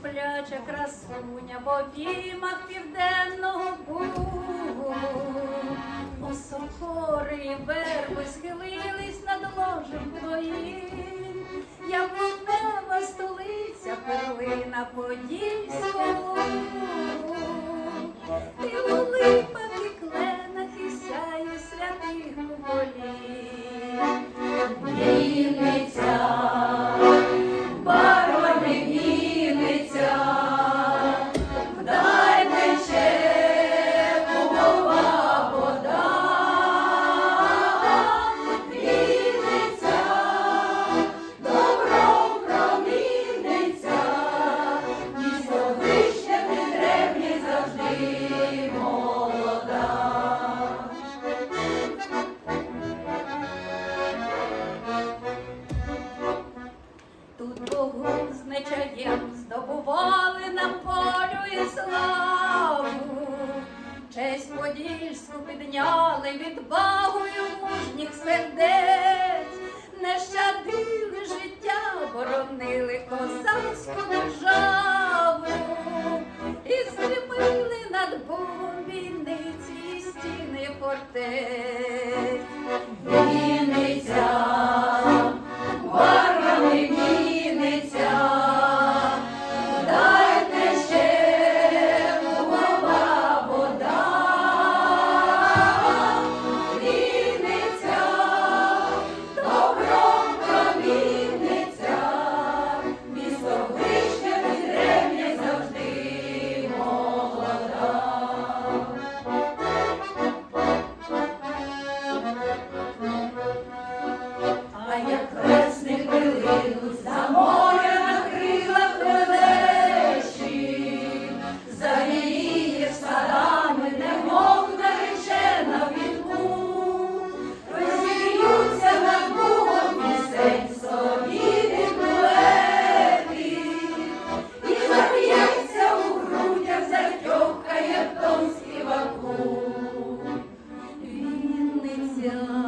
спляча красуня в обіймах південного бугу, у і верби схилились. З нечаєм здобували нам волю і славу, честь подільську підняли відвагою мужніх сердець, не щадили життя, боронили козацьку державу. І стримили над Богом війниці стіни фортець. gracias.